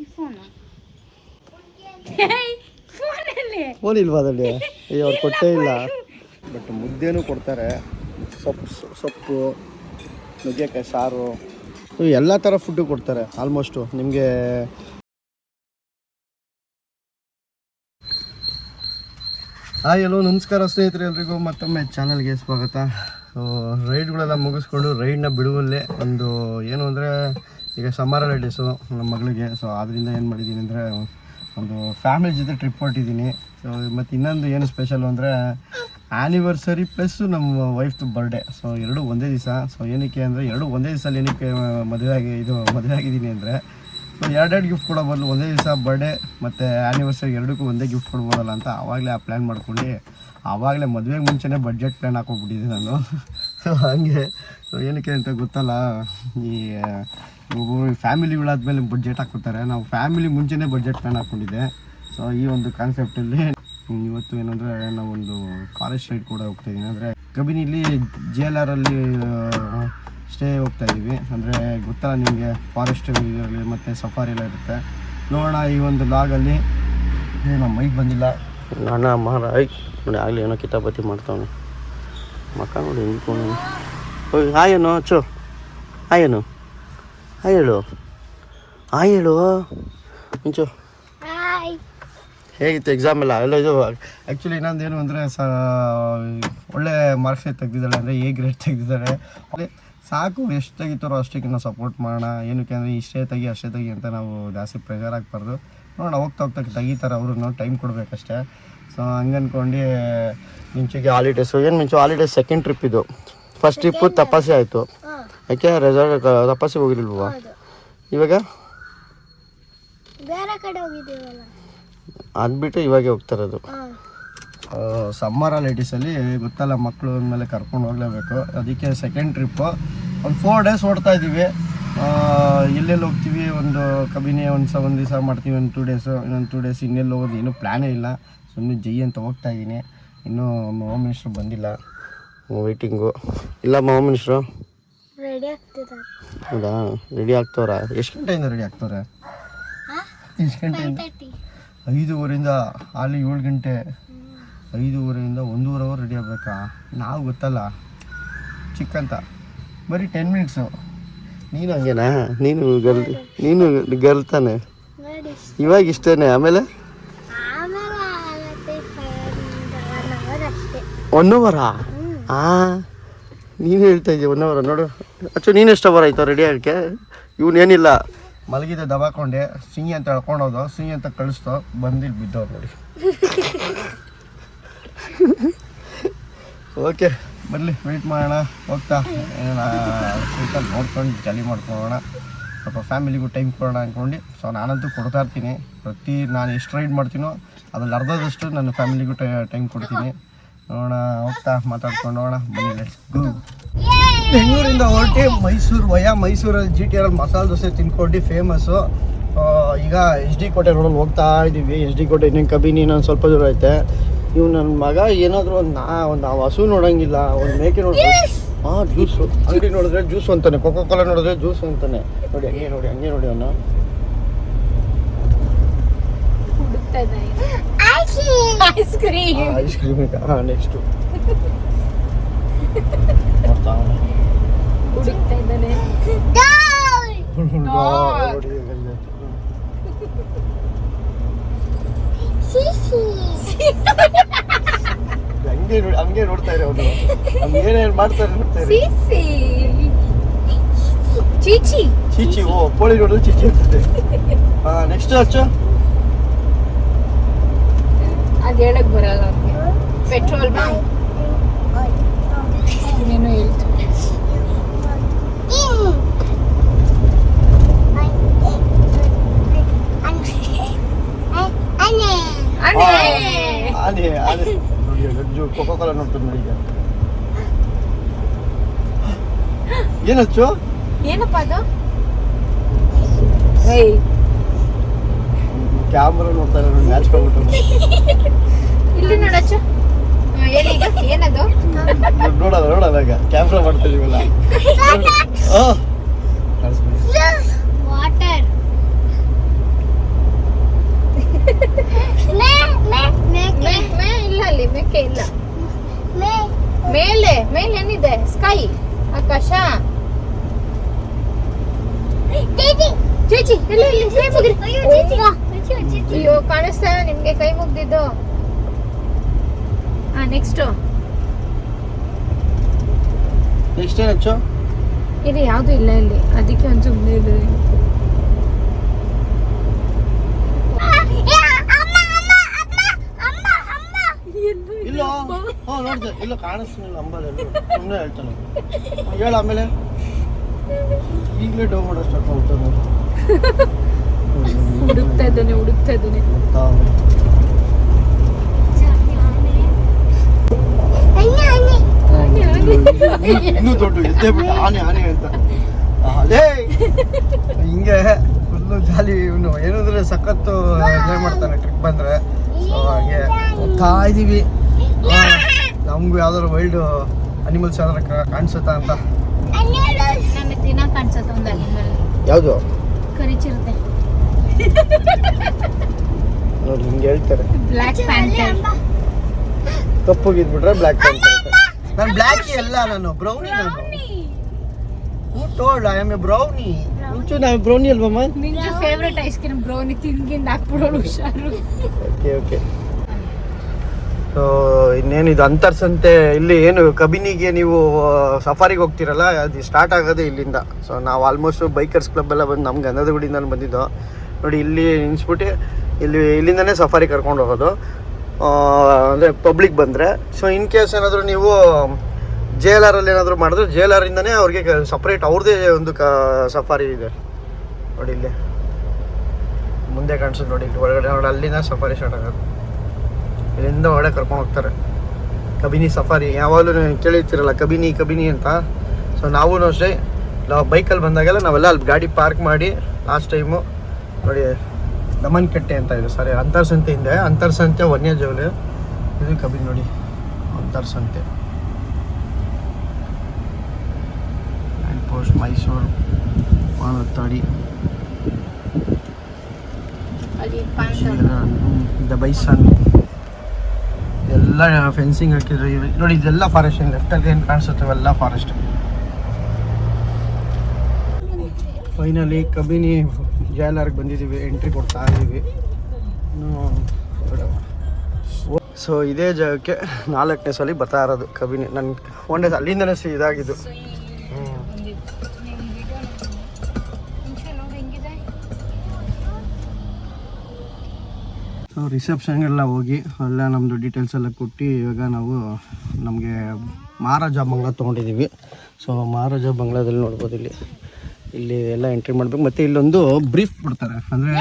IPhone. Phone ಇಲ್ವಾ ಅದರಲ್ಲಿ? ಅಯ್ಯೋ ಅವ್ರು ಕೊಟ್ಟೇ ಇಲ್ಲ. ಬಟ್ ಮುದ್ದೆನೂ ಕೊಡ್ತಾರೆ. ಸೊಪ್ಪು ಸೊಪ್ಪು ನುಗ್ಗೆಕಾಯಿ ಸಾರು. ಎಲ್ಲ ಥರ ಫುಡ್ಡು ಕೊಡ್ತಾರೆ ಆಲ್ಮೋಸ್ಟು ನಿಮಗೆ ಹಾಯ್ ಎಲ್ಲೋ ನಮಸ್ಕಾರ ಸ್ನೇಹಿತರೆ ಎಲ್ರಿಗೂ. ಮತ್ತೊಮ್ಮೆ ಚಾನಲ್ಗೆ ಸ್ವಾಗತ. ಸೊ ರೈಡ್ಗಳೆಲ್ಲ ಮುಗಿಸ್ಕೊಂಡು ರೈಡ್ನ ಬಿಡುವಲ್ಲೇ ಒಂದು ಏನು ಅಂದರೆ ಈಗ ಸಮ್ಮರ್ ಹಾಲಿಡೇಸು ನಮ್ಮ ಮಗಳಿಗೆ ಸೊ ಆದ್ದರಿಂದ ಏನು ಮಾಡಿದ್ದೀನಿ ಅಂದರೆ ಒಂದು ಫ್ಯಾಮಿಲಿ ಜೊತೆ ಟ್ರಿಪ್ ಹೊಟ್ಟಿದ್ದೀನಿ ಸೊ ಮತ್ತು ಇನ್ನೊಂದು ಏನು ಸ್ಪೆಷಲ್ ಅಂದರೆ ಆ್ಯನಿವರ್ಸರಿ ಪ್ಲಸ್ಸು ನಮ್ಮ ವೈಫ್ದು ಬರ್ಡೇ ಸೊ ಎರಡು ಒಂದೇ ದಿವಸ. ಸೊ ಏನಕ್ಕೆ ಅಂದರೆ ಎರಡು ಒಂದೇ ದಿವಸ ಏನಕ್ಕೆ ಮದುವೆ ಆಗಿ, ಇದು ಮದುವೆ ಆಗಿದ್ದೀನಿ ಅಂದರೆ ಸೊ ಎರಡೆರಡು ಗಿಫ್ಟ್ ಕೊಡೋ ಒಂದೇ ದಿವಸ ಬರ್ಡೇ ಮತ್ತು ಆ್ಯನಿವರ್ಸರಿ ಎರಡಕ್ಕೂ ಒಂದೇ ಗಿಫ್ಟ್ ಕೊಡ್ಬೋದಲ್ಲ ಅಂತ ಆವಾಗಲೇ ಆ ಪ್ಲ್ಯಾನ್ ಮಾಡ್ಕೊಂಡು, ಆವಾಗಲೇ ಮದುವೆಗೆ ಮುಂಚೆನೇ ಬಡ್ಜೆಟ್ ಪ್ಲ್ಯಾನ್ ಹಾಕೋಗ್ಬಿಟ್ಟಿದ್ದೆ ನಾನು. ಸೊ ಹಾಗೆ. ಸೊ ಏನಕ್ಕೆ ಅಂತ ಗೊತ್ತಲ್ಲ. ಈ ಒಬ್ಬೊಬ್ಬರು ಫ್ಯಾಮಿಲಿಗಳಾದ್ಮೇಲೆ ಬಡ್ಜೆಟ್ ಹಾಕೋತಾರೆ ನಾವು ಫ್ಯಾಮಿಲಿ ಮುಂಚೆನೇ ಬಡ್ಜೆಟ್ ಪ್ಲ್ಯಾನ್ ಹಾಕ್ಕೊಂಡಿದ್ದೆ. ಸೊ ಈ ಒಂದು ಕಾನ್ಸೆಪ್ಟಲ್ಲಿ ಇವತ್ತು ಏನಂದರೆ ನಾವೊಂದು ಫಾರೆಸ್ಟ್ ರೈಡ್ ಕೂಡ ಹೋಗ್ತಾ ಇದ್ದೀನಿ ಅಂದರೆ ಕಬಿನಿಲಿ ಜಿ ಎಲ್ ಆರಲ್ಲಿ ಸ್ಟೇ ಹೋಗ್ತಾ ಇದ್ದೀವಿ ಅಂದರೆ ಗೊತ್ತಲ್ಲ ನಿಮಗೆ ಫಾರೆಸ್ಟ್ ಇದರಲ್ಲಿ ಮತ್ತು ಸಫಾರಿ ಎಲ್ಲ ಇರುತ್ತೆ. ನೋಡೋಣ ಈ ಒಂದು ಲಾಗಲ್ಲಿ ನಮ್ಮ ಮೈಕ್ ಬಂದಿಲ್ಲ. ಅಣ್ಣ ಮಾರ ಐ ನೋಡಿ, ಆಗಲಿ ಏನೋ ಕಿತಾಪತಿ ಮಾಡ್ತಾವನು. ಮಕ್ಕ ನೋಡಿ ಹಿಂಗೆ ಹಾಯೇನು ಅಚ್ಚು ಹಾಯೇನು ಹಾಯ್ ಹೇಳು. ಹಾಯ್ ಹೇಳು. ಮುಂಚು. ಹಾಯ್. ಹೇಗಿತ್ತು ಎಕ್ಸಾಮ್ ಎಲ್ಲ? ಎಲ್ಲ ಇದು ಆ್ಯಕ್ಚುಲಿ ಇನ್ನೊಂದು ಏನು ಅಂದರೆ ಸ ಒಳ್ಳೆ ಮಾರ್ಕ್ಸ್ ತೆಗ್ದಿದ್ದಾಳೆ ಅಂದರೆ ಎ ಗ್ರೇಡ್ ತೆಗ್ದಿದ್ದಾಳೆ. ಸಾಕು ಎಷ್ಟು ತೆಗಿತಾರೋ ಅಷ್ಟಕ್ಕಿನ್ನ ಸಪೋರ್ಟ್ ಮಾಡೋಣ. ಏನಕ್ಕೆ ಅಂದರೆ ಇಷ್ಟೇ ತೆಗಿ ಅಷ್ಟೇ ತೆಗಿ ಅಂತ ನಾವು ಜಾಸ್ತಿ ಪ್ರೆಷರ್ ಹಾಕ್ಬಾರ್ದು ನೋಡೋಣ ಹೋಗ್ತಾ ಹೋಗ್ತಾ ತೆಗಿತಾರೆ ಅವರು ನಾವು ಟೈಮ್ ಕೊಡಬೇಕಷ್ಟೇ. ಸೊ ಹಂಗೆ ಅಂದ್ಕೊಂಡು ಮಿಂಚಿಗೆ ಹಾಲಿಡೇಸು ಏನು ಮಿಂಚು ಹಾಲಿಡೇಸ್ ಸೆಕೆಂಡ್ ಟ್ರಿಪ್ ಇದು. ಫಸ್ಟ್ ಟ್ರಿಪ್ಪು ತಪಾಸೆ ಆಯಿತು. ಯಾಕೆ ರೆಸಾರ್ಟ್ ತಪಾಸಿಗೆ ಹೋಗಿರ್ಲಿಲ್ವ? ಇವಾಗ? ಬೇರೆ ಕಡೆ ಹೋಗಿದ್ದೀವಲ್ಲ? ಅದು ಸಮ್ಮರ ಇವಾಗೆ ಹೋಗ್ತಾರದು ಸಮ್ಮರ್ ಹಾಲಿಡೇಸಲ್ಲಿ ಗೊತ್ತಲ್ಲ ಮಕ್ಕಳು ಅಂದಮೇಲೆ ಕರ್ಕೊಂಡು ಹೋಗಲೇಬೇಕು. ಅದಕ್ಕೆ ಸೆಕೆಂಡ್ ಟ್ರಿಪ್ಪು ಒಂದು ಫೋರ್ ಡೇಸ್ ಓಡ್ತಾ ಇದ್ದೀವಿ. ಎಲ್ಲೆಲ್ಲಿ ಹೋಗ್ತೀವಿ. ಒಂದು ಕಬಿನಿ ಒಂದು ಸ ಒಂದು ದಿವಸ ಮಾಡ್ತೀವಿ. ಒಂದು ಟೂ ಡೇಸು ಇನ್ನೊಂದು ಟೂ ಡೇಸ್ ಇನ್ನೆಲ್ಲಿ ಹೋಗೋದು ಇನ್ನೂ ಪ್ಲ್ಯಾನೇ ಇಲ್ಲ. ಸುಮ್ಮನೆ ಜೈ ಅಂತ ಹೋಗ್ತಾ ಇದ್ದೀನಿ. ಇನ್ನೂ ಹೋಮ್ ಮಿನಿಸ್ಟ್ರು ಬಂದಿಲ್ಲ. ವೆಯ್ಟಿಂಗು ಇಲ್ಲ ಹೋಮ್ ಮಿನಿಸ್ಟ್ರು ರೆಡಿ ಆಗ್ತಿದ್ದಾರೆ ಹೌದಾ? ರೆಡಿ ಆಗ್ತವ್ರ? ಎಷ್ಟು ಗಂಟೆಯಿಂದ ರೆಡಿ ಆಗ್ತವ್ರೆ? ಎಷ್ಟು ಗಂಟೆಯಿಂದ ಐದೂವರೆಯಿಂದ ಅಲ್ಲಿ ಏಳು ಗಂಟೆ. ಐದೂವರೆಯಿಂದ ಒಂದೂವರೆ ಅವರ್ ರೆಡಿ ಆಗಬೇಕಾ? ನಾವು ಗೊತ್ತಲ್ಲ. ಚಿಕ್ಕಂತ. ಬರೀ ಟೆನ್ ಮಿನಿಟ್ಸು ನೀನು ಹಂಗೇನಾ? ನೀನು ಗರ್ಲ್ ನೀನು ಗರ್ಲ್ ತಾನೆ. ಇವಾಗ ಇಷ್ಟೇನೆ. ಆಮೇಲೆ? ಒನ್ ಅವರ್ ಹಾಂ ನೀನು ಹೇಳ್ತಾ ಇದೀಯ ಒನ್ ಅವರ ನೋಡು. ಅಚ್ಚು ನೀನು ಎಷ್ಟು ಅವರ್ ಆಯ್ತು ರೆಡಿ ಆಗಕ್ಕೆ ಇವನೇನಿಲ್ಲ ಮಲಗಿದ ದಬಾಕೊಂಡೆ. ಸಿಂಗಿ ಅಂತ ಹೇಳ್ಕೊಂಡೋದು ಸಿಂಗಿ ಅಂತ ಕಳಿಸ್ತೋ. ಬಂದಿಲ್ಲಿ ಬಿದ್ದವ್ರು ನೋಡಿ. ಓಕೆ ಬರಲಿ ವೆಯ್ಟ್ ಮಾಡೋಣ. ಹೋಗ್ತಾ. ಸೈಕಲ್ ನೋಡ್ಕೊಂಡು ಜಾಲಿ ಮಾಡ್ಕೊಳೋಣ ಸ್ವಲ್ಪ ಫ್ಯಾಮಿಲಿಗೂ ಟೈಮ್ ಕೊಡೋಣ ಅಂದ್ಕೊಂಡು ಸೊ ನಾನಂತೂ ಕೊಡ್ತಾ ಇರ್ತೀನಿ. ಪ್ರತಿ ನಾನು ಎಷ್ಟು ರೈಡ್ ಮಾಡ್ತೀನೋ ಅದ್ರಲ್ಲಿ ಅರ್ಧದಷ್ಟು ನನ್ನ ಫ್ಯಾಮಿಲಿಗೂ ಟೈಮ್ ಕೊಡ್ತೀನಿ. ನೋಡೋಣ ಹೋಗ್ತಾ ಮಾತಾಡ್ಕೊಂಡು ಹೋಗೋಣ ಬನ್ನಿ ಲೆಟ್ಸ್ ಗೋ ಬೆಂಗಳೂರಿಂದ ಹೊರಟಿ ಮೈಸೂರು ವಯ ಮೈಸೂರಲ್ಲಿ G T R masala dosa ತಿನ್ಕೊಂಡು ಫೇಮಸ್ಸು ಈಗ ಎಚ್ ಡಿ ಕೋಟೆ ರೋಡಲ್ಲಿ ಹೋಗ್ತಾ ಇದ್ದೀವಿ. ಎಚ್ ಡಿ ಕೋಟೆ ಇನ್ನೇನು ಕಬಿನಿ ಇನ್ನೊಂದು ಸ್ವಲ್ಪ ದೂರ ಐತೆ. ಇವ್ ನನ್ನ ಮಗ ಏನಾದರೂ ಒಂದು ನಾ ಒಂದು ಆ ಹಸು ನೋಡೋಂಗಿಲ್ಲ. ಒಂದು ಮೇಕೆ ನೋಡಿದ್ರೆ ಹಾಂ ಜ್ಯೂಸು ಅಂಗಡಿ ನೋಡಿದ್ರೆ ಜ್ಯೂಸು ಅಂತಾನೆ. ಕೊಕೋ ಕೋಲಾ ನೋಡಿದ್ರೆ ಜ್ಯೂಸು ಅಂತಾನೆ. ನೋಡಿ ಹಂಗೆ ನೋಡಿ ಹಂಗೆ ನೋಡಿ ಅವನು. ಹುಡುಕ್ತಾ ಇದ್ದಾರೆ ಐಸ್ ಕ್ರೀಮ್ ಐಸ್ ಕ್ರೀಮ್ ಹಾಂ ನೆಕ್ಸ್ಟು ನೋಡ್ತಾ ಅವ್ನೆ. ಹುಡುಕ್ತಾ ಇದ್ದಾನೆ ನೋಡಿ, ಎಲ್ಲೈತೆ. ಹಂಗೆ ನೋಡಿ ಹಂಗೆ ನೋಡ್ತಾ ಇರೋ ಅವನು ಏನೇನು ಮಾಡ್ತಾರೆ ನೋಡ್ತಾ ಇರಿ ಸಿಸಿ ಚೀಚಿ ಚೀಚಿ ಓ ಕೋಳಿ ನೋಡಿದ್ರೆ ಚೀಚಿ ಇರ್ತದೆ ಹಾ ನೆಕ್ಸ್ಟ್ ಹಚ್ಚು ಅದು ಹೇಳಕ್ ಬರಲ್ಲ ಪೆಟ್ರೋಲ್ ಬಂಕ್. ಏನೇನೋ ಹೇಳ್ತು. ಅದೇ ಗಜ್ಜು ಕೊಕೋ ಕೋಲಾ ನೋಡ್ತಾರೆ ನೋಡಿ ಈಗ ಏನು ಹಚ್ಚು ಏನಪ್ಪ ಅದು? ಕ್ಯಾಮ್ರಾ ನೋಡ್ತಾರೆ ನೋಡಿ ಮ್ಯಾಚ್ ಇಲ್ಲಿ ನೋಡಚ್ಚು ವಾಟರ್ ಇಲ್ಲ ಅಲ್ಲಿ ಮೇಕೆ ಇಲ್ಲ. ಮೇಲೆ ಮೇಲೆ ಏನಿದೆ? ಸ್ಕೈ ಆಕಾಶ. ಚೇಚಿ ಇಲ್ಲಿ ಇಲ್ಲಿ ಕೈ ಅಯ್ಯೋ ಕಾಣಿಸ್ತಾ ನಿಮ್ಗೆ ಕೈ ಮುಗ್ದಿದ್ದು. ಹಾ ನೆಕ್ಸ್ಟ್ ನೆಕ್ಸ್ಟ್ ಏನು ಹಚ್ಚು? ಇಲ್ಲಿ ಯಾವುದು ಇಲ್ಲ ಇಲ್ಲಿ. ಅದಕ್ಕೆ ಒಂದು ಸುಮ್ಮನೆ ಇದೆ ಇಲ್ಲೋ? ನೋಡ್ದೆ. ಇಲ್ಲ ಕಾಣಿಸ್ಲಿಲ್ಲ ಅಂಬಲ್ಲಿ. ಸುಮ್ಮನೆ ಹೇಳ್ತಾನೆ. ಹೇಳ ಆಮೇಲೆ. ಈಗಲೇ ಡೋ ಮಾಡೋ ಸ್ಟಾರ್ಟ್ ಮಾಡ್ತಾನೆ ಹುಡುಕ್ತಾ ಇದ್ದಾನೆ ಹುಡುಕ್ತಾ ಇದ್ದಾನೆ. ಇನ್ನೂ ದೊಡ್ಡ ಎದ್ದೇ ಬಿಟ್ಟು. ಆನೆ ಆನೆ ಅಂತ. ಅದೇ ಹಿಂಗೆ ಫುಲ್ಲು ಜಾಲಿ ಇವನು. ಏನಂದ್ರೆ ಸಖತ್ತು ಎಂಜಾಯ್ ಮಾಡ್ತಾನೆ ಟ್ರಿಪ್ ಬಂದ್ರೆ. ಸೊ ಹಾಗೆ ಹೋಗ್ತಾ ಇದೀವಿ. ನಮಗೂ ಯಾವ್ದಾದ್ರು ವೈಲ್ಡ್ ಅನಿಮಲ್ಸ್ ಯಾವ್ದಾರು ಕಾಣಿಸುತ್ತಾ ಅಂತ? ದಿನ ಕಾಣಿಸುತ್ತೆ ಒಂದು ಅನಿಮಲ್ ಯಾವುದು? ಕರಿಚಿರುತ್ತೆ. ನೋಡಿ ಹಿಂಗೆ ಹೇಳ್ತಾರೆ. ಬ್ಲ್ಯಾಕ್ ಬ್ಲ್ಯಾಕ್ ನಾನು ಬ್ಲ್ಯಾಕ್ ಎಲ್ಲ ನಾನು ಬ್ರೌನಿ ನಾನು. Who told I am a brownie ಮುಂಚೆ ನಾನು ಬ್ರೌನಿ ಅಲ್ವಮ್ಮ ನಿಂಜು ಫೇವರೇಟ್ ಐಸ್ ಕ್ರೀಮ್ ಬ್ರೌನಿ ತಿನ್ಗಿಂದ ಹಾಕ್ಬಿಡೋಳು ಹುಷಾರು. ಓಕೆ ಓಕೆ ಸೊ ಇನ್ನೇನು ಇದು ಅಂತರ್ಸಂತೆ ಇಲ್ಲಿ ಏನು ಕಬಿನಿಗೆ ನೀವು ಸಫಾರಿಗೆ ಹೋಗ್ತಿರಲ್ಲ ಅದು ಸ್ಟಾರ್ಟ್ ಆಗೋದೇ ಇಲ್ಲಿಂದ. ಸೊ ನಾವು ಆಲ್ಮೋಸ್ಟ್ ಬೈಕರ್ಸ್ ಕ್ಲಬ್ ಎಲ್ಲ ಬಂದು ನಮ್ಗೆ ಗಂಧದಗುಡಿಯಿಂದ ಬಂದಿದ್ದು. ನೋಡಿ ಇಲ್ಲಿ ನಿನ್ಸ್ಬಿಟ್ಟು ಇಲ್ಲಿ ಇಲ್ಲಿಂದನೇ ಸಫಾರಿ ಕರ್ಕೊಂಡು ಹೋಗೋದು. ಅಂದರೆ ಪಬ್ಲಿಕ್ ಬಂದರೆ. ಸೊ ಇನ್ ಕೇಸ್ ಏನಾದರೂ ನೀವು ಜೆ ಎಲ್ ಆರಲ್ಲಿ ಏನಾದರೂ ಮಾಡಿದ್ರೆ ಜೆ ಎಲ್ ಆರಿಂದನೇ ಅವ್ರಿಗೆ ಸಪ್ರೇಟ್ ಅವ್ರದ್ದೇ ಒಂದು ಕ ಸಫಾರಿ ಇದೆ. ನೋಡಿ ಇಲ್ಲಿ. ಮುಂದೆ ಕಾಣಿಸೋದು ನೋಡಿ, ಇಲ್ಲಿ ಒಳಗಡೆ ನೋಡಿ ಅಲ್ಲಿಂದ ಸಫಾರಿ ಸ್ಟಾರ್ಟ್ ಆಗೋದು ಇಲ್ಲಿಂದ ಒಳಗಡೆ ಕರ್ಕೊಂಡು ಹೋಗ್ತಾರೆ. ಕಬಿನಿ ಸಫಾರಿ ಯಾವಾಗಲೂ ಕೇಳಿರ್ತೀರಲ್ಲ, ಕಬಿನಿ ಕಬಿನಿ ಅಂತ. ಸೊ ನಾವೂ ಅಷ್ಟೇ, ನಾವು ಬೈಕಲ್ಲಿ ಬಂದಾಗೆಲ್ಲ ನಾವೆಲ್ಲ ಅಲ್ಲಿ ಗಾಡಿ ಪಾರ್ಕ್ ಮಾಡಿ ಲಾಸ್ಟ್ ಟೈಮು ನೋಡಿ ದಮನ್ ಕಟ್ಟೆ ಅಂತ ಇದೆ. ಸಾರಿ ಅಂತರ್ಸಂತೆ ಹಿಂದೆ. ಅಂತರ್ಸಂತೆ ವನ್ಯಜೀವಲಿ ಇದು ಕಬಿನಿ ನೋಡಿ. ಅಂತರ್ಸಂತೆ. And post Mysuru Mananthavadi bison ಎಲ್ಲ ಫೆನ್ಸಿಂಗ್ ಹಾಕಿದ್ರು ನೋಡಿ ಇದೆಲ್ಲ ಫಾರೆಸ್ಟ್ ಲೆಫ್ಟಲ್ಲಿ ಏನು ಕಾಣಿಸುತ್ತೆ? ಎಲ್ಲ ಫಾರೆಸ್ಟ್ ಫೈನಲಿ ಕಬಿನಿ ಜೈಲರ್ಗೆ ಬಂದಿದ್ದೀವಿ ಎಂಟ್ರಿ ಕೊಡ್ತಾ ಇದ್ದೀವಿ. ಸೊ ಇದೇ ಜಾಗಕ್ಕೆ ನಾಲ್ಕನೇ ಸಲ ಬರ್ತಾ ಇರೋದು ಕಬಿನಿ. ನನ್ನ ಒಂದೇ ಅಲ್ಲಿಂದನೇ ಸಿ ಇದಾಗಿದ್ದು. ಸೊ ರಿಸೆಪ್ಷನ್ಗೆಲ್ಲ ಹೋಗಿ ಎಲ್ಲ ನಮ್ಮದು ಡೀಟೇಲ್ಸ್ ಎಲ್ಲ ಕೊಟ್ಟು ಇವಾಗ ನಾವು ನಮಗೆ ಮಹಾರಾಜ ಬಂಗ್ಲಾ ತೊಗೊಂಡಿದ್ದೀವಿ. ಸೊ ಮಹಾರಾಜ ಬಂಗ್ಲಾದಲ್ಲಿ ನೋಡ್ಬೋದು ಇಲ್ಲಿ. ಇಲ್ಲಿ ಎಲ್ಲ ಎಂಟ್ರಿ ಮಾಡಬೇಕು. ಮತ್ತು ಇಲ್ಲೊಂದು ಬ್ರೀಫ್ ಕೊಡ್ತಾರೆ. ಅಂದರೆ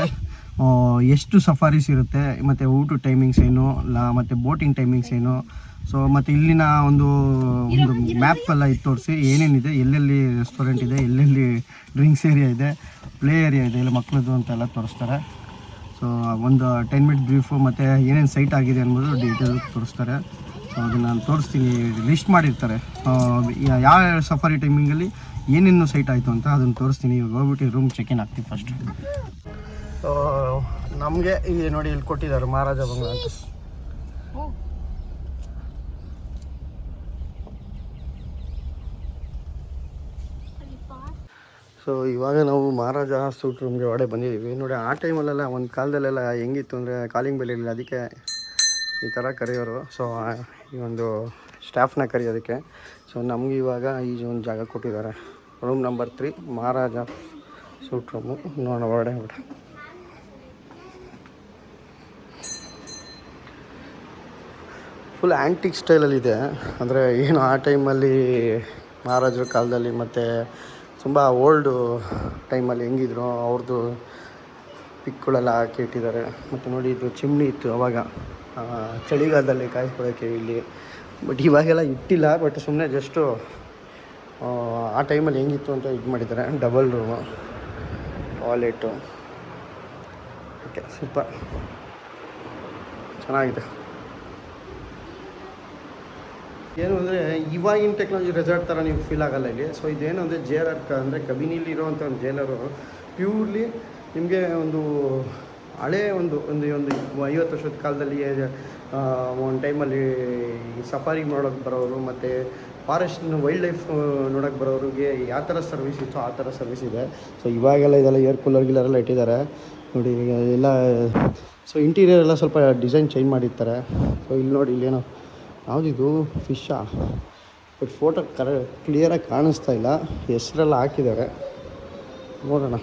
ಎಷ್ಟು ಸಫಾರೀಸ್ ಇರುತ್ತೆ, ಮತ್ತು ಊಟ ಟೈಮಿಂಗ್ಸ್ ಏನು ಮತ್ತೆ ಬೋಟಿಂಗ್ ಟೈಮಿಂಗ್ಸ್ ಏನು. ಸೊ ಮತ್ತು ಇಲ್ಲಿನ ಒಂದು ಒಂದು ಮ್ಯಾಪ್ ಎಲ್ಲ ಇದು ತೋರಿಸಿ, ಏನೇನಿದೆ, ಎಲ್ಲೆಲ್ಲಿ ರೆಸ್ಟೋರೆಂಟ್ ಇದೆ, ಎಲ್ಲೆಲ್ಲಿ ಡ್ರಿಂಕ್ಸ್ ಏರಿಯಾ ಇದೆ ಪ್ಲೇ ಏರಿಯಾ ಇದೆ ಎಲ್ಲ ಮಕ್ಕಳದ್ದು ಅಂತೆಲ್ಲ ತೋರಿಸ್ತಾರೆ. ಸೊ ಒಂದು ಟೆನ್ ಮಿನಿಟ್ ಬ್ರೀಫು ಮತ್ತು ಏನೇನು ಸೈಟ್ ಆಗಿದೆ ಅನ್ನೋದು ಡೀಟೇಲ್ ತೋರಿಸ್ತಾರೆ. ಸೊ ಅದನ್ನು ನಾನು ತೋರಿಸ್ತೀನಿ. ಲಿಸ್ಟ್ ಮಾಡಿರ್ತಾರೆ. ಯಾವ ಸಫಾರಿ ಟೈಮಿಂಗಲ್ಲಿ ಏನೇನು ಸೈಟ್ ಆಯಿತು ಅಂತ ಅದನ್ನು ತೋರಿಸ್ತೀನಿ. ಇವಾಗ ಹೋಗ್ಬಿಟ್ಟು ರೂಮ್ ಚೆಕ್ ಇನ್ ಆಗ್ತೀವಿ ಫಸ್ಟ್ ನಮಗೆ ಇಲ್ಲಿ ನೋಡಿ ಇಲ್ಲಿ ಕೊಟ್ಟಿದ್ದಾರೆ ಮಹಾರಾಜ ಬಂಗ್ಲಾ ಅಂತ. ಸೊ ಇವಾಗ ನಾವು ಮಹಾರಾಜ ಸೂಟ್ ರೂಮ್ಗೆ ಒಡೆ ಬಂದಿದ್ದೀವಿ. ನೋಡಿ, ಆ ಟೈಮಲ್ಲೆಲ್ಲ ಒಂದು ಕಾಲದಲ್ಲೆಲ್ಲ ಹೆಂಗಿತ್ತು ಅಂದರೆ ಕಾಲಿಂಗ್ ಬೆಲೆ ಇರಲಿಲ್ಲ. ಅದಕ್ಕೆ ಈ ಥರ ಕರೆಯೋರು. ಸೊ ಈ ಒಂದು ಸ್ಟಾಫ್ನ ಕರೆಯೋದಕ್ಕೆ. ಸೊ ನಮಗೆ ಇವಾಗ ಈ ಒಂದು ಜಾಗ ಕೊಟ್ಟಿದ್ದಾರೆ. Room number three, Maharaja suite room ನೋಡೋಣ ಹೊರಡೆ ಬಿಡ ಫುಲ್ ಆ್ಯಂಟಿಕ್ ಸ್ಟೈಲಲ್ಲಿದೆ ಅಂದರೆ ಏನು ಆ ಟೈಮಲ್ಲಿ ಮಹಾರಾಜರ ಕಾಲದಲ್ಲಿ ಮತ್ತು ತುಂಬ ಓಲ್ಡು ಟೈಮಲ್ಲಿ ಹೆಂಗಿದ್ರು ಅವ್ರದ್ದು ಪಿಕ್ಗಳೆಲ್ಲ ಹಾಕಿ ಇಟ್ಟಿದ್ದಾರೆ. ಮತ್ತು ನೋಡಿ ಇದು ಚಿಮ್ನಿ ಇತ್ತು ಅವಾಗ. ಚಳಿಗಾಲದಲ್ಲಿ ಕಾಯಿಸ್ಕೊಳ್ಳೋಕ್ಕೆ ಇಲ್ಲಿ. ಬಟ್ ಇವಾಗೆಲ್ಲ ಇಟ್ಟಿಲ್ಲ ಬಟ್ ಸುಮ್ಮನೆ ಜಸ್ಟು ಆ ಟೈಮಲ್ಲಿ ಹೆಂಗಿತ್ತು ಅಂತ ಇದು ಮಾಡಿದ್ದಾರೆ. Double room toilet okay super ಚೆನ್ನಾಗಿದೆ. ಏನು ಅಂದರೆ, ಇವಾಗಿನ ಟೆಕ್ನಾಲಜಿ ರೆಸಾರ್ಟ್ ಥರ ನೀವು ಫೀಲ್ ಆಗಲ್ಲ ಇಲ್ಲಿ. ಸೊ ಇದೇನು ಅಂದರೆ ಜೆ ಆರ್ ಆರ್ ಅಂದರೆ ಕಬಿನಿಲಿ ಇರೋವಂಥ ಒಂದು ಜೇಲರು ಪ್ಯೂರ್ಲಿ ನಿಮಗೆ ಒಂದು ಹಳೇ ಒಂದು ಒಂದು ಒಂದು ಐವತ್ತು ವರ್ಷದ ಕಾಲದಲ್ಲಿ ಒಂದು ಟೈಮಲ್ಲಿ ಸಫಾರಿ ಮಾಡೋಕ್ಕೆ ಬರೋರು, ಮತ್ತು ಫಾರೆಸ್ಟ್ ವೈಲ್ಡ್ ಲೈಫ್ ನೋಡೋಕೆ ಬರೋರಿಗೆ ಯಾವ ಥರ ಸರ್ವಿಸ್ ಇತ್ತು ಆ ಥರ ಸರ್ವಿಸ್ ಇದೆ. ಸೊ ಇವಾಗೆಲ್ಲ ಇದೆಲ್ಲ ಏರ್ ಕೂಲರ್ ಗಿಲ್ಲರೆಲ್ಲ ಇಟ್ಟಿದ್ದಾರೆ. ನೋಡಿ, ಎಲ್ಲ ಸೊ ಇಂಟೀರಿಯರ್ ಎಲ್ಲ ಸ್ವಲ್ಪ ಡಿಸೈನ್ ಚೇಂಜ್ ಮಾಡಿರ್ತಾರೆ. ಸೊ ಇಲ್ಲಿ ನೋಡಿ ಇಲ್ಲೇನೋ ಯಾವುದಿದು? ಫಿಶ್ಶಾ ಬಟ್ ಫೋಟೋ ಕರೆ ಕ್ಲಿಯರಾಗಿ ಕಾಣಿಸ್ತಾ ಇಲ್ಲ. ಹೆಸರೆಲ್ಲ ಹಾಕಿದ್ದಾರೆ. ನೋಡೋಣ.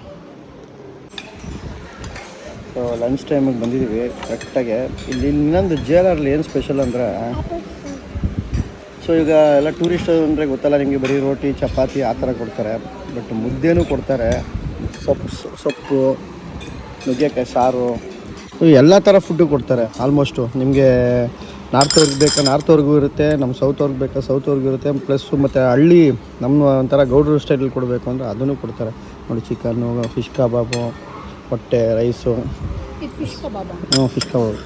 ಸೊ ಲಂಚ್ ಟೈಮಿಗೆ ಬಂದಿದ್ದೀವಿ. ಕರೆಕ್ಟಾಗಿ ಇಲ್ಲಿ ಇನ್ನೊಂದು ಜೇಲಲ್ಲಿ ಏನು ಸ್ಪೆಷಲ್ ಅಂದರೆ ಸೊ ಈಗ ಎಲ್ಲ ಟೂರಿಸ್ಟ್ ಅಂದರೆ ಗೊತ್ತಲ್ಲ ನಿಮಗೆ ಬರೀ ರೋಟಿ ಚಪಾತಿ ಆ ಥರ ಕೊಡ್ತಾರೆ. ಬಟ್ ಮುದ್ದೆನೂ ಕೊಡ್ತಾರೆ. ಸೊಪ್ಪು ಸೊಪ್ಪು ನುಗ್ಗೆಕಾಯಿ ಸಾರು. ಎಲ್ಲ ಥರ ಫುಡ್ಡು ಕೊಡ್ತಾರೆ ಆಲ್ಮೋಸ್ಟು ನಿಮಗೆ ನಾರ್ತ್ ಅವ್ರಿಗೆ ಬೇಕಾ ನಾರ್ತ್ ಅವ್ರಿಗೂ ಇರುತ್ತೆ ನಮ್ಮ ಸೌತ್ ಅವ್ರಿಗೆ ಬೇಕಾ ಸೌತ್ ಅವ್ರಿಗೂ ಇರುತ್ತೆ. ಪ್ಲಸ್ಸು ಮತ್ತು ಹಳ್ಳಿ ನಮ್ಮ ಒಂಥರ ಗೌಡ್ರ ಸ್ಟೈಲಲ್ಲಿ ಕೊಡಬೇಕು ಅಂದರೆ ಅದನ್ನು ಕೊಡ್ತಾರೆ. ನೋಡಿ ಚಿಕನ್ನು ಫಿಶ್ ಕಬಾಬು ಹೊಟ್ಟೆ ರೈಸು ಫಿಶ್ ಕಬಾಬ್ ಹ್ಞೂ ಫಿಶ್ ಕಬಾಬ್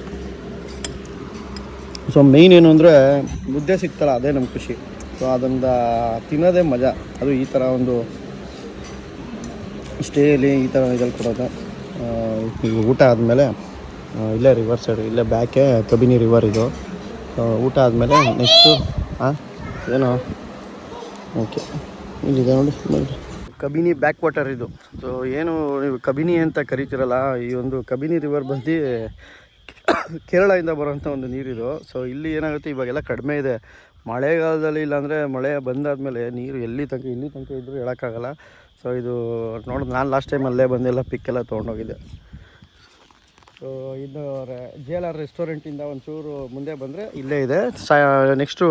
ಸೊ ಮೇಯ್ನ್ ಏನು ಅಂದರೆ ಮುದ್ದೆ ಸಿಗ್ತಲ್ಲ, ಅದೇ ನಮ್ಮ ಖುಷಿ. ಸೊ ಅದೊಂದು ತಿನ್ನೋದೇ ಮಜಾ. ಅದು ಈ ಥರ ಒಂದು ಸ್ಟೇಲಿ ಈ ಥರ ಇದಲ್ಲಿ ಕೊಡೋದು. ಊಟ ಆದಮೇಲೆ ಇಲ್ಲೇ ರಿವರ್ ಸೈಡು ಇಲ್ಲೇ ಬ್ಯಾಕೆ ಕಬಿನಿ ರಿವರ್ ಇದು. ಊಟ ಆದಮೇಲೆ ನೆಕ್ಸ್ಟು ಹಾಂ ಏನೋ? ಓಕೆ ಇಲ್ಲಿದೆ ನೋಡಿ ನೋಡಿ ಕಬಿನಿ ಬ್ಯಾಕ್ ವಾಟರ್ ಇದು. ಸೊ ಏನು ನೀವು ಕಬಿನಿ ಅಂತ ಕರಿತೀರಲ್ಲ, ಈ ಒಂದು ಕಬಿನಿ ರಿವರ್ ಬಂದು ಕೇರಳದಿಂದ ಬರೋಂಥ ಒಂದು ನೀರಿದು. ಸೊ ಇಲ್ಲಿ ಏನಾಗುತ್ತೆ? ಇವಾಗೆಲ್ಲ ಕಡಿಮೆ ಇದೆ. ಮಳೆಗಾಲದಲ್ಲಿ ಇಲ್ಲಾಂದರೆ ಮಳೆ ಬಂದಾದಮೇಲೆ ನೀರು ಎಲ್ಲಿ ತನಕ ಇಲ್ಲಿ ತನಕ ಇದ್ದರೂ ಹೇಳೋಕ್ಕಾಗಲ್ಲ. ಸೊ ಇದು ನೋಡಿದ್ರೆ ನಾನು ಲಾಸ್ಟ್ ಟೈಮ್ ಅಲ್ಲೇ ಬಂದೆಲ್ಲ ಪಿಕ್ಕೆಲ್ಲ ತೊಗೊಂಡೋಗಿದ್ದೆ. ಸೊ ಇದು ಜೆ ಎಲ್ ಆರ್ ರೆಸ್ಟೋರೆಂಟಿಂದ ಒಂಚೂರು ಮುಂದೆ ಬಂದರೆ ಇಲ್ಲೇ ಇದೆ. ಸಾ ನೆಕ್ಸ್ಟು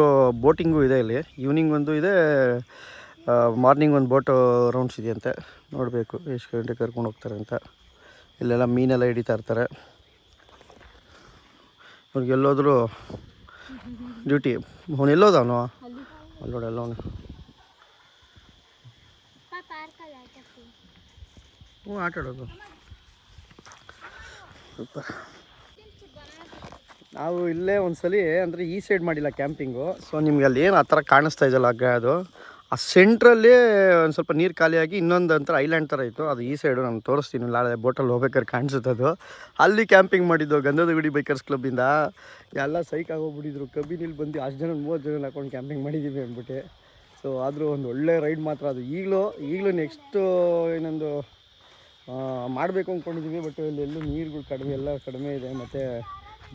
ಬೋಟಿಂಗು ಇದೆ ಇಲ್ಲಿ. ಈವ್ನಿಂಗ್ ಒಂದು ಇದೆ ಮಾರ್ನಿಂಗ್ ಒಂದು ಬೋಟು ರೌಂಡ್ಸ್ ಇದೆಯಂತೆ. ನೋಡಬೇಕು, ಎಷ್ಟು ಗಂಟೆ ಕರ್ಕೊಂಡು ಹೋಗ್ತಾರೆ ಅಂತ. ಇಲ್ಲೆಲ್ಲ ಮೀನೆಲ್ಲ ಹಿಡಿತಾ ಇರ್ತಾರೆ. ಅವ್ರಿಗೆ ಎಲ್ಲೋದ್ರು ಡ್ಯೂಟಿ ಅವನು ಎಲ್ಲೋದ ಅವನು ಅಲ್ಲಿ ನೋಡಿ ಹ್ಞೂ, ಆಟ ಆಡೋದು. ನಾವು ಇಲ್ಲೇ ಒಂದ್ಸಲಿ, ಅಂದರೆ ಈ ಸೈಡ್ ಮಾಡಿಲ್ಲ ಕ್ಯಾಂಪಿಂಗು ಸೊ ನಿಮ್ಗೆ ಅಲ್ಲಿ ಏನು ಆ ಥರ ಕಾಣಿಸ್ತಾ ಇದೆಯಲ್ಲ ಹಗ್ಗ ಅದು ಆ ಸೆಂಟ್ರಲ್ಲೇ ಒಂದು ಸ್ವಲ್ಪ ನೀರು ಖಾಲಿಯಾಗಿ ಇನ್ನೊಂದು ಒಂಥರ ಐಲ್ಯಾಂಡ್ ಥರ ಇತ್ತು. ಅದು ಈ ಸೈಡು ನಾನು ತೋರಿಸ್ತೀನಿ. ನಾಳೆ ಬೋಟಲ್ಲಿ ಹೋಗ್ಬೇಕಾದ್ರೆ ಕಾಣಿಸುತ್ತೆ ಅದು. ಅಲ್ಲಿ ಕ್ಯಾಂಪಿಂಗ್ ಮಾಡಿದ್ದು ಗಂಧದ ಗುಡಿ ಬೈಕರ್ಸ್ ಕ್ಲಬ್ಬಿಂದ ಎಲ್ಲ ಸೈಕ್ ಆಗೋಗ್ಬಿಟ್ಟಿದ್ರು. ಕಬ್ಬಿನಲ್ಲಿ ಬಂದು ಅಷ್ಟು ಜನ ಮೂವತ್ತು ಜನ ಹಾಕೊಂಡು ಕ್ಯಾಂಪಿಂಗ್ ಮಾಡಿದ್ದೀವಿ ಅಂದ್ಬಿಟ್ಟು. ಸೊ ಆದರೂ ಒಂದು ಒಳ್ಳೆ ರೈಡ್ ಮಾತ್ರ ಅದು. ಈಗಲೂ ಈಗಲೂ ನೆಕ್ಸ್ಟು ಇನ್ನೊಂದು ಮಾಡಬೇಕು ಅಂದ್ಕೊಂಡಿದ್ದೀವಿ ಬಟ್ ಇಲ್ಲಿ ಎಲ್ಲೂ ನೀರುಗಳು ಕಡಿಮೆ, ಎಲ್ಲ ಕಡಿಮೆ ಇದೆ. ಮತ್ತು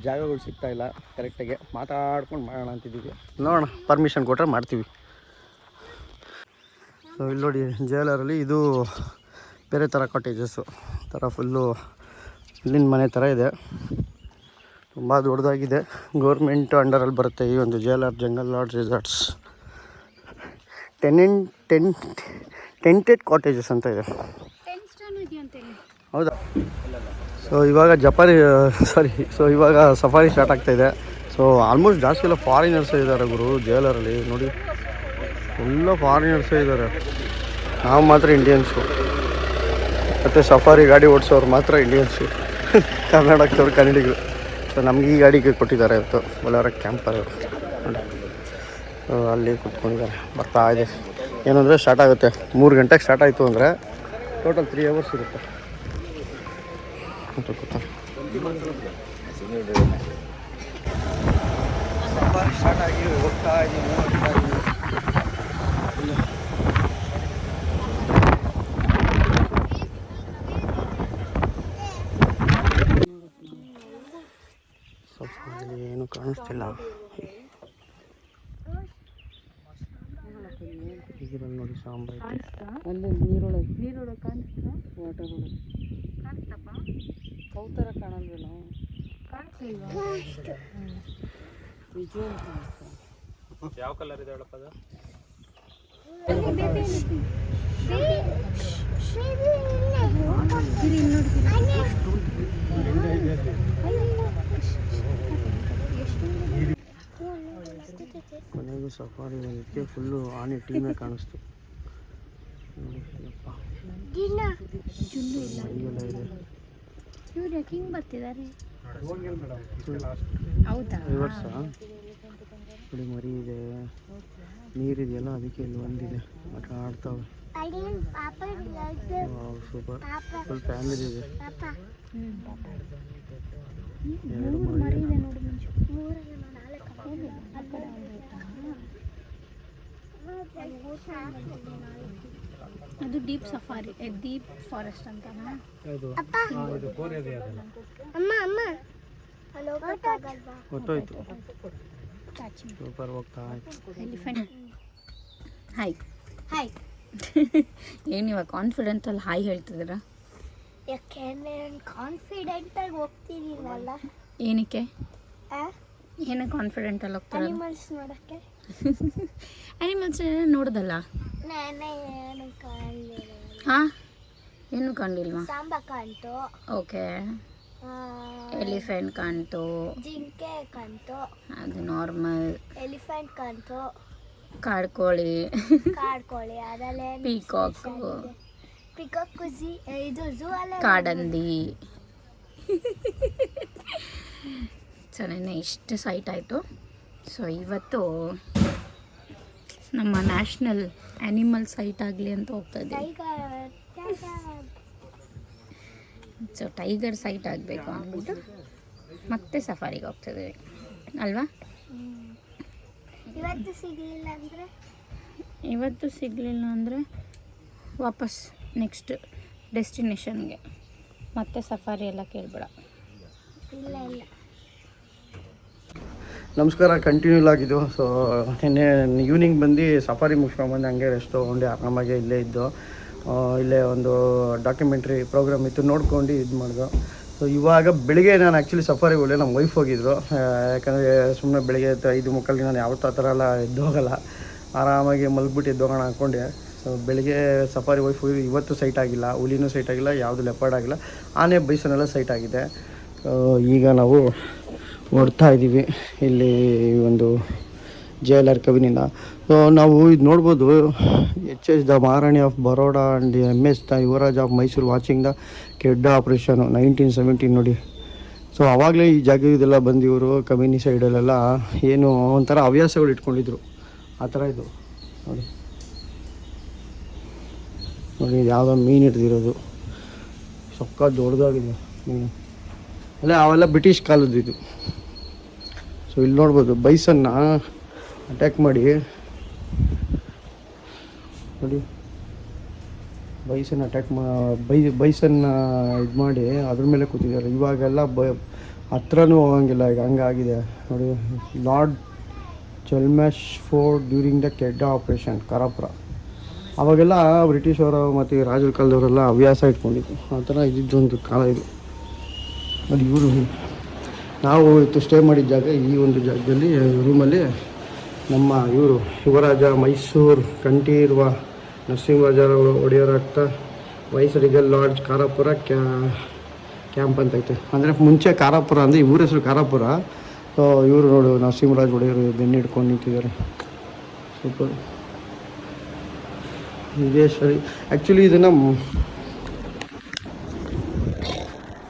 ಜಾಗಗಳು ಸಿಗ್ತಾ ಇಲ್ಲ. ಕರೆಕ್ಟಾಗಿ ಮಾತಾಡ್ಕೊಂಡು ಮಾಡೋಣ ಅಂತಿದ್ದೀವಿ ನೋಡೋಣ. ಪರ್ಮಿಷನ್ ಕೊಟ್ಟರೆ ಮಾಡ್ತೀವಿ. ಸೊ ಇಲ್ಲಿ ನೋಡಿ ಜೇಲರಲ್ಲಿ ಇದು ಬೇರೆ ಥರ ಕಾಟೇಜಸ್ಸು ಥರ ಫುಲ್ಲು ಇಲ್ಲಿನ ಮನೆ ಥರ ಇದೆ. ತುಂಬ ದೊಡ್ಡದಾಗಿದೆ. ಗೌರ್ಮೆಂಟ್ ಅಂಡರಲ್ಲಿ ಬರುತ್ತೆ ಈ ಒಂದು JLR jungle lodge resorts tenant ten tented cottages ಅಂತ ಇದೆ. ಟೆನ್ ಹೌದಾ? ಸೊ ಇವಾಗ ಜಪಾರಿ ಸಾರಿ ಸೊ ಇವಾಗ ಸಫಾರಿ ಸ್ಟಾರ್ಟ್ ಆಗ್ತಾಯಿದೆ ಸೊ ಆಲ್ಮೋಸ್ಟ್ ಜಾಸ್ತಿ ಎಲ್ಲ ಫಾರಿನರ್ಸ್ ಇದ್ದಾರೆ ಗುರು ಜೇಲರಲ್ಲಿ ನೋಡಿ. ಎಲ್ಲ ಫಾರಿನರ್ಸೇ ಇದ್ದಾರೆ ನಾವು ಮಾತ್ರ ಇಂಡಿಯನ್ಸು ಮತ್ತು ಸಫಾರಿ ಗಾಡಿ ಓಡಿಸೋರು ಮಾತ್ರ ಇಂಡಿಯನ್ಸು ಕರ್ನಾಟಕದವ್ರು ಕನ್ನಡಿಗರು. ಸೊ ನಮ್ಗೆ ಈ ಗಾಡಿಗೆ ಕೊಟ್ಟಿದ್ದಾರೆ ಇವತ್ತು. ಬಳ್ಳಾರ ಕ್ಯಾಂಪರ್ ನೋಡಿ. ಅಲ್ಲಿ ಕುತ್ಕೊಂಡಿದ್ದಾರೆ. ಬರ್ತಾ ಇದೆ. ಏನಂದರೆ ಸ್ಟಾರ್ಟ್ ಆಗುತ್ತೆ. ಮೂರು ಗಂಟೆಗೆ ಸ್ಟಾರ್ಟ್ ಆಯಿತು ಅಂದರೆ ಟೋಟಲ್ ತ್ರೀ ಅವರ್ಸ್ ಇರುತ್ತೆ. ಸ್ಟಾರ್ಟ್ ಆಗಿ ಹೋಗ್ತಾ ಇದ್ದೀನಿ ಹೋಗ್ತಾ ಇದ್ದೀನಿ ಸಫಾರಿ ಏನು ಕಾಣಿಸ್ತಿಲ್ಲ. ನೋಡಿ ಸಾಂಬಾರ್ ಅಲ್ಲಿ ನೀರೊಳಗೆ ನೀರೊಳಗೆ ಕಾಣಿಸ್ತಾ? ವಾಟರ್ ಕಾಣಿಸ್ತಪ್ಪ ಫುಲ್ಲು ಆನೆ ಟೀಮೇ ಕಾಣಿಸ್ತು ನೋಡಿ ಯಪ್ಪ, ಸಫಾರಿ ಇದೆ ಫುಲ್ಲು ಆನೆ ಬರ್ತಿದ್ದಾರೆ ಹೌದಾ? ರಿವರ್ಸಾ ನೋಡಿ ಮರಿ ಇದೆ. ನೀರಿದೆಯಲ್ಲ ಅದಕ್ಕೆ ಇಲ್ಲಿ ಒಂದಿದೆ. ಆಟ ಆಡ್ತಾವೆ ಸೂಪರ್ ಫುಲ್ ಫ್ಯಾಮಿಲಿ ಇದೆ. ಎರಡು ಮೂರು ಅದು ಡೀಪ್ ಸಫಾರಿ ಡೀಪ್ ಫಾರೆಸ್ಟ್ ಅಂತನಾ ಅಮ್ಮ. ಅಮ್ಮ ಅಲ್ಲಿ ಗೊತ್ತಾಯ್ತು. ಸೂಪರ್ ಹೋಗ್ತಾ ಎಲಿಫೆಂಟ್. ಹಾಯ್ ಹಾಯ್ ಏನು ಇವಾಗ ಕಾನ್ಫಿಡೆಂಟಲ್ಲಿ ಹಾಯ್ ಹೇಳ್ತಿದ್ದೀರಾ? ಯಾಕೆಂದ್ರೆ ನಾನು ಕಾನ್ಫಿಡೆಂಟ್ ಆಗಿ ಹೋಗ್ತಿದ್ದೀನಲ್ಲ. ಏನಕ್ಕೆ? ಆ ಕಾನ್ಫಿಡೆಂಟ್ ಅಲ್ಲಿ ಹೋಗ್ತಾರೆ? ಅನಿಮಲ್ಸ್ ನೋಡಕ್ಕೆ? ಅನಿಮಲ್ಸ್ ನೋಡ್ದಲ್ಲ? ಏನು ಹಾಂ? ಏನು ಕಂಡಿಲ್ವಾ ಸಾಂಬಾ ಕಾಣ್ತು. ಓಕೆ. ಎಲಿಫೆಂಟ್ ಕಾಣ್ತು. ಜಿಂಕೆ ಕಾಣ್ತು. ಅದು ನಾರ್ಮಲ್ ಎಲಿಫೆಂಟ್ ಕಾಣ್ತು. ಕಾಡ್ಕೋಳಿ. ಕಾಡ್ಕೋಳಿ ಅದಲ್ಲೇ ಪೀಕಾಕ್ ಪಿಕಾಕ್ ಇದು? ಝೂ ಅಲ್ಲೇ ಕಾಡಂದಿ. ಸೊ ನೆನ್ನೆ ಇಷ್ಟು ಸೈಟ್ ಆಯಿತು. ಸೊ ಇವತ್ತು ನಮ್ಮ ನ್ಯಾಷನಲ್ ಆ್ಯನಿಮಲ್ ಸೈಟ್ ಆಗಲಿ ಅಂತ ಹೋಗ್ತಾ ಇದ್ದೀವಿ. Tiger tiger so tiger sight ಆಗಬೇಕು ಅಂದ್ಬಿಟ್ಟು ಮತ್ತೆ ಸಫಾರಿಗೆ ಹೋಗ್ತಿದ್ದೀವಿ ಅಲ್ವಾ? ಇವತ್ತು ಸಿಗಲಿಲ್ಲ ಅಂದರೆ? ಇವತ್ತು ಸಿಗಲಿಲ್ಲ ಅಂದರೆ ವಾಪಸ್ ನೆಕ್ಸ್ಟ್ ಡೆಸ್ಟಿನೇಷನ್ಗೆ. ಮತ್ತೆ ಸಫಾರಿ ಎಲ್ಲ ಕೇಳಬೇಡ. ಇಲ್ಲ ಇಲ್ಲ. ನಮಸ್ಕಾರ ಕಂಟಿನ್ಯೂ ಆಗಿದ್ದು ಸೊ ನಿನ್ನೆ ಈವ್ನಿಂಗ್ ಬಂದು ಸಫಾರಿ ಮುಗಿಸ್ಕೊಂಡ್ಬಂದು ಹಂಗೆ ರೆಸ್ಟ್ ತೊಗೊಂಡು, ಆರಾಮಾಗೆ ಇಲ್ಲೇ ಇದ್ದು. ಇಲ್ಲೇ ಒಂದು ಡಾಕ್ಯುಮೆಂಟ್ರಿ ಪ್ರೋಗ್ರಾಮ್ ಇತ್ತು, ನೋಡ್ಕೊಂಡು ಇದು ಮಾಡಿದ್ರು ಸೊ ಇವಾಗ ಬೆಳಿಗ್ಗೆ ನಾನು ಆ್ಯಕ್ಚುಲಿ ಸಫಾರಿ ಒಳ್ಳೆ ನಮ್ಮ ವೈಫ್ ಹೋಗಿದ್ರು. ಯಾಕಂದರೆ ಸುಮ್ಮನೆ ಬೆಳಿಗ್ಗೆ ಐದು ಮಕ್ಕಳಿಗೆ ನಾನು ಯಾವತ್ತೂ ಆ ಥರ ಎಲ್ಲ ಎದ್ದೋಗಲ್ಲ ಆರಾಮಾಗಿ ಮಲಗಿಬಿಟ್ಟು ಎದ್ದೋಗೋಣ ಅಂದ್ಕೊಂಡೆ ಸೊ ಬೆಳಿಗ್ಗೆ ಸಫಾರಿ ವೈಫ್ ಹೋಗಿ, ಇವತ್ತು ಸೈಟ್ ಆಗಿಲ್ಲ, ಹುಲಿನೂ ಸೈಟ್ ಆಗಿಲ್ಲ, ಯಾವುದು ಲೆಪರ್ಡ್ ಆಗಿಲ್ಲ, ಆನೆ ಬೈಸನೆಲ್ಲ ಸೈಟ್ ಆಗಿದೆ. ಈಗ ನಾವು ಹೊಡ್ತಾ ಇದ್ದೀವಿ. ಇಲ್ಲಿ ಒಂದು ಜೆ ಎಲ್ ಆರ್ ಕವಿನಿಂದ ಸೊ ನಾವು ಇದು ನೋಡ್ಬೋದು H S the Maharani of Baroda and M S the Yuvaraj of Mysuru watching the kheddah operation nineteen seventeen ನೋಡಿ. ಸೊ ಆವಾಗಲೇ ಈ ಜಾಗ ಇದೆಲ್ಲ ಇವರು ಕಮಿನಿ ಸೈಡಲ್ಲೆಲ್ಲ ಏನು ಒಂಥರ ಹವ್ಯಾಸಗಳು ಇಟ್ಕೊಂಡಿದ್ರು. ಆ ಥರ ಇದು. ನೋಡಿ. ನೋಡಿ, ಯಾವುದೋ ಮೀನು ಹಿಡ್ದಿರೋದು. ಸೊಕ್ಕ ದೊಡ್ಡದಾಗಿದೆ ಮೀನು. ಅಲ್ಲ, ಅವೆಲ್ಲ ಬ್ರಿಟಿಷ್ ಕಾಲದ್ದು ಇದು. ಸೊ ಇಲ್ಲಿ ನೋಡ್ಬೋದು, ಬೈಸನ್ನ ಅಟ್ಯಾಕ್ ಮಾಡಿ. ನೋಡಿ. ಬೈಸನ್ ಅಟ್ಯಾಕ್ ಮಾ, ಬೈ, ಬೈಸನ್ನ ಇದು ಮಾಡಿ, ಅದ್ರ ಮೇಲೆ ಕೂತಿದ್ದಾರೆ. ಇವಾಗೆಲ್ಲ ಬ, ಹತ್ರನೂ ಹೋಗಂಗಿಲ್ಲ ಈಗ, ಹಂಗಾಗಿದೆ. ನೋಡಿ, lord Chelmsford for during the kheddah operation, Karapura. ಅವಾಗೆಲ್ಲ ಬ್ರಿಟಿಷವರು ಮತ್ತು ರಾಜರ ಕಾಲದವರೆಲ್ಲ ಹವ್ಯಾಸ ಇಟ್ಕೊಂಡಿದ್ದು ಆ ಥರ ಇದ್ದಿದ್ದೊಂದು ಕಾಲ ಇದು. ಅದು ಇವರು ನಾವು ಇವತ್ತು ಸ್ಟೇ ಮಾಡಿದ ಜಾಗ ಈ ಒಂದು ಜಾಗದಲ್ಲಿ ರೂಮಲ್ಲಿ ನಮ್ಮ ಇವರು ಶಿವರಾಜ, ಮೈಸೂರು, ಕಂಠೀರ್ವ, ನರಸಿಂಹರಾಜ ಒಡೆಯರ ಅಕ್ಕ ವೈಸರಿಗಲ್ ಲಾಡ್ಜ್ ಕಾರಾಪುರ ಕ್ಯಾ ಕ್ಯಾಂಪ್ ಅಂತ ಐತೆ. ಅಂದರೆ ಮುಂಚೆ ಕಾರಾಪುರ ಅಂದರೆ ಇವ್ರ ಹೆಸರು ಕಾರಾಪುರ ಸೊ ಇವರು ನೋಡು, ನರಸಿಂಹರಾಜ್ ಒಡೆಯರು ಬೆನ್ನೆ ಹಿಡ್ಕೊಂಡು ನಿಂತಿದ್ದಾರೆ. ಸೂಪರ್ ಇದೇ ಸರಿ. ಆ್ಯಕ್ಚುಲಿ ಇದನ್ನು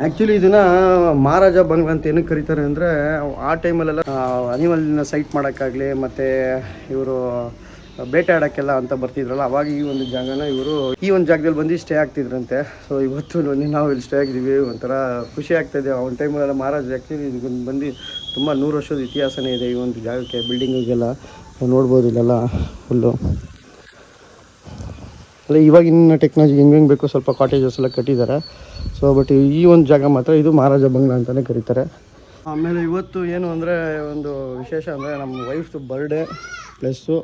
ಆ್ಯಕ್ಚುಲಿ ಇದನ್ನು ಮಹಾರಾಜ ಬಂಗ್ಲಾ ಅಂತ ಏನಕ್ಕೆ ಕರೀತಾರೆ ಅಂದರೆ, ಆ ಟೈಮಲ್ಲೆಲ್ಲ ಅನಿಮಲ್ನ ಸೈಟ್ ಮಾಡೋಕ್ಕಾಗಲಿ, ಮತ್ತು ಇವರು ಬೇಟೆಯಾಡೋಕ್ಕೆಲ್ಲ ಅಂತ ಬರ್ತಿದ್ರಲ್ಲ, ಅವಾಗ ಈ ಒಂದು ಜಾಗನ ಇವರು ಈ ಒಂದು ಜಾಗದಲ್ಲಿ ಬಂದು ಸ್ಟೇ ಆಗ್ತಿದ್ರಂತೆ. ಸೊ ಇವತ್ತು ನೋಡಿ ನಾವು ಇಲ್ಲಿ ಸ್ಟೇ ಆಗಿದ್ದೀವಿ, ಒಂಥರ ಖುಷಿ ಆಗ್ತಾಯಿದೆ ಆ ಒಂದು ಟೈಮಲ್ಲೆಲ್ಲ ಮಹಾರಾಜ ಆ್ಯಕ್ಚುಲಿ ಇದು ಬಂದು ತುಂಬ ನೂರು ವರ್ಷದ ಇತಿಹಾಸನೇ ಇದೆ ಈ ಒಂದು ಜಾಗಕ್ಕೆ ಬಿಲ್ಡಿಂಗಿಗೆಲ್ಲ ನೋಡ್ಬೋದು ಇಲ್ಲೆಲ್ಲ ಫುಲ್ಲು ಅಲ್ಲ ಇವಾಗಿನ ಟೆಕ್ನಾಲಜಿ ಹೆಂಗೆ ಹೆಂಗೆ ಬೇಕೋ ಸ್ವಲ್ಪ ಕಾಟೇಜಸ್ ಎಲ್ಲ ಕಟ್ಟಿದ್ದಾರೆ. ಸೊ ಬಟ್ ಈ ಒಂದು ಜಾಗ ಮಾತ್ರ ಇದು ಮಹಾರಾಜ ಬಂಗ್ಲಾ ಅಂತಲೇ ಕರೀತಾರೆ. ಆಮೇಲೆ ಇವತ್ತು ಏನು ಅಂದರೆ ಒಂದು ವಿಶೇಷ ಅಂದರೆ ನಮ್ಮ ವೈಫ್ದು ಬರ್ಡೇ ಪ್ಲಸ್ಸು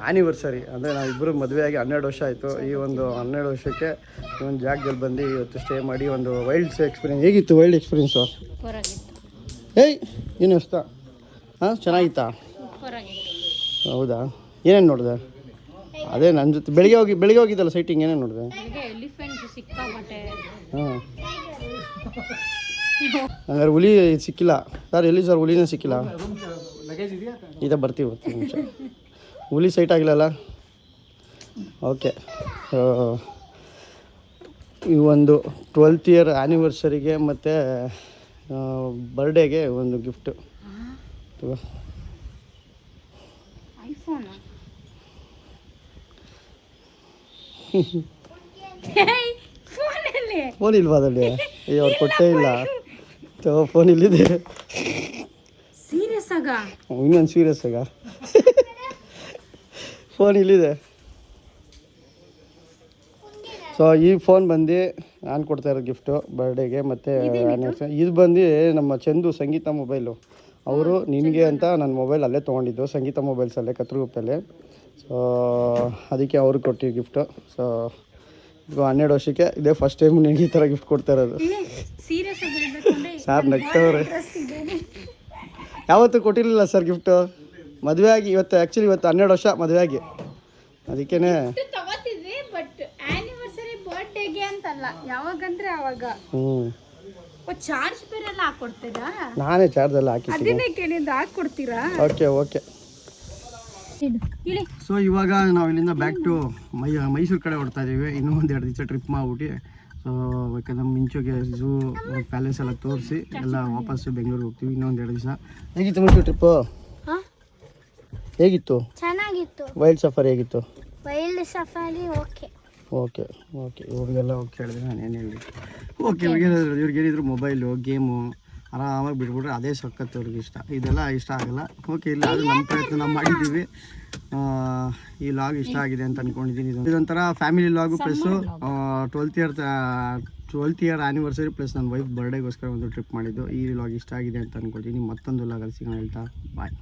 ಆ್ಯನಿವರ್ಸರಿ ಅಂದರೆ ನಾವಿಬ್ಬರು ಮದುವೆಯಾಗಿ ಹನ್ನೆರಡು ವರ್ಷ ಆಯಿತು. ಈ ಒಂದು ಹನ್ನೆರಡು ವರ್ಷಕ್ಕೆ ಈ ಒಂದು ಜಾಗದಲ್ಲಿ ಬಂದು ಇವತ್ತು ಸ್ಟೇ ಮಾಡಿ ಒಂದು ವೈಲ್ಡ್ಸ್ ಎಕ್ಸ್ಪೀರಿಯನ್ಸ್ ಹೇಗಿತ್ತು ವೈಲ್ಡ್ ಎಕ್ಸ್ಪೀರಿಯನ್ಸು ಏಯ್ ಏನು ಅಷ್ಟ? ಹಾಂ ಚೆನ್ನಾಗಿತ್ತಾ? ಹೌದಾ? ಏನೇನು ನೋಡಿದೆ? ಅದೇ ನನ್ನ ಜೊತೆ ಬೆಳಿಗ್ಗೆ ಹೋಗಿ ಬೆಳಿಗ್ಗೆ ಹೋಗಿದ್ದಲ್ಲ ಸೈಟಿಂಗ್ ಏನೇ ನೋಡಿದೆ? ನನಗೆ ಎಲಿಫೆಂಟ್ಸ್ ಸಿಕ್ಕಾಪಟ್ಟೆ ಹಾಂ. ಹಂಗಾರೆ ಹುಲಿ ಸಿಕ್ಕಿಲ್ಲ. ಸರ್ ಎಲ್ಲಿ ಸರ್ ಹುಲಿನೇ ಸಿಕ್ಕಿಲ್ಲ? ಇದೆ ಬರ್ತೀವಿ ಬರ್ತೀವಿ ನಿಮಿಷ. ಹುಲಿ ಸೈಟ್ ಆಗಿಲ್ಲಲ್ಲ ಓಕೆ. ಈ ಒಂದು ಟ್ವೆಲ್ತ್ ಇಯರ್ ಆ್ಯನಿವರ್ಸರಿಗೆ ಮತ್ತು ಬರ್ಡೇಗೆ ಒಂದು ಗಿಫ್ಟು ಐಫೋನ್ ಫೋನಲ್ಲಿ ಫೋನ್ ಇಲ್ವಾ ಅದಲ್ಲಿ ಅಯ್ಯೋ ಅವ್ರು ಕೊಟ್ಟೇ ಇಲ್ಲ. ಫೋನ್ ಇಲ್ಲಿದೆ. ಸೀರಿಯಸ್ ಆಗ? ಇನ್ನೊಂದು ಸೀರಿಯಸ್ ಆಗ? ಫೋನ್ ಇಲ್ಲಿದೆ. ಸೊ ಈ ಫೋನ್ ಬಂದು ನಾನು ಕೊಡ್ತಾ ಇರೋ ಗಿಫ್ಟು ಬರ್ಡೇಗೆ ಮತ್ತು ಇದು ಬಂದು ನಮ್ಮ ಚಂದು ಸಂಗೀತ ಮೊಬೈಲು ಅವರು ನಿನಗೆ ಅಂತ ನನ್ನ ಮೊಬೈಲ್ ಅಲ್ಲೇ ತೊಗೊಂಡಿದ್ದು ಸಂಗೀತ ಮೊಬೈಲ್ಸಲ್ಲೇ ಕತ್ರಗುಪ್ಪಲ್ಲಿ. ಸೊ ಅದಕ್ಕೆ ಅವ್ರಿಗೆ ಕೊಟ್ಟಿವಿ ಗಿಫ್ಟು ಸೊ ಇದು ಹನ್ನೆರಡು ವರ್ಷಕ್ಕೆ ಇದೇ ಫಸ್ಟ್ ಟೈಮ್ ನಿನಗೆ ಈ ಥರ ಗಿಫ್ಟ್ ಕೊಡ್ತಾ ಇರೋದು. ಸರ್ ನಗ್ತವ್ರೆ ಯಾವತ್ತೂ ಕೊಟ್ಟಿರಲಿಲ್ಲ ಸರ್ ಗಿಫ್ಟು ಮದುವೆ ಆಗಿ ಇವತ್ತು ಆ್ಯಕ್ಚುಲಿ ಇವತ್ತು ಹನ್ನೆರಡು ವರ್ಷ ಮದುವೆ ಆಗಿ. ಅದಕ್ಕೇ ನಾನೇ ಚಾರ್ಜ್ ಎಲ್ಲ ಹಾಕಿ ಓಕೆ ಓಕೆ ಸೊ ಇವಾಗ ನಾವು ಇಲ್ಲಿಂದ ಬ್ಯಾಕ್ ಟು ಮೈ ಮೈಸೂರು ಕಡೆ ಹೊಡ್ತಾ ಇದ್ದೀವಿ ಇನ್ನೂ ಒಂದು ಎರಡು ದಿವಸ ಟ್ರಿಪ್ ಮಾಡ್ಬಿಟ್ಟು ಸೊ ಯಾಕಂದ್ರೆ ಮಿಂಚುಗೆ ಝೂ ಪ್ಯಾಲೇಸ್ ಎಲ್ಲ ತೋರಿಸಿ ಎಲ್ಲ ವಾಪಸ್ಸು ಬೆಂಗಳೂರು ಹೋಗ್ತೀವಿ ಇನ್ನೊಂದು ಎರಡು ದಿವಸ. ಹೇಗಿತ್ತು ಮಿಂಚು ಟ್ರಿಪ್ಪು ಹೇಗಿತ್ತು? ಚೆನ್ನಾಗಿತ್ತು. ವೈಲ್ಡ್ ಸಫರ್ ಹೇಗಿತ್ತು? Wild safari okay okay okay ಇವ್ರಿಗೆಲ್ಲ ಹೋಗಿ ಕೇಳಿದ್ರೆ ನಾನು ಏನು ಹೇಳಿ ಓಕೆ ಇವ್ರಿಗೆ ಇವ್ರಿಗೆ ಏನಿದ್ರು ಮೊಬೈಲು ಗೇಮು ಆರಾಮಾಗಿ ಬಿಟ್ಬಿಟ್ರೆ ಅದೇ ಸಖತ್ತು ಅವ್ರಿಗೆ ಇಷ್ಟ. ಇದೆಲ್ಲ ಇಷ್ಟ ಆಗಲ್ಲ. ಓಕೆ ಇಲ್ಲ ಅದು ನಮ್ಮ ಪ್ರಯತ್ನ ನಾವು ಮಾಡಿದ್ದೀವಿ. ಈ ಲಾಗ್ ಇಷ್ಟ ಆಗಿದೆ ಅಂತ ಅಂದ್ಕೊಂಡಿದ್ದೀನಿ ಇದು ಇದೊಂಥರ family log plus twelfth year twelfth year anniversary plus ನನ್ನ ವೈಫ್ ಬರ್ಡೇಗೋಸ್ಕರ ಒಂದು ಟ್ರಿಪ್ ಮಾಡಿದ್ದು. ಈ ಲಾಗ್ ಇಷ್ಟ ಆಗಿದೆ ಅಂತ ಅಂದ್ಕೊಳ್ತೀನಿ ಮತ್ತೊಂದು ಲಾಗಲ್ಲಿ ಸಿಗೋಣ ಹೇಳ್ತಾ. ಬಾಯ್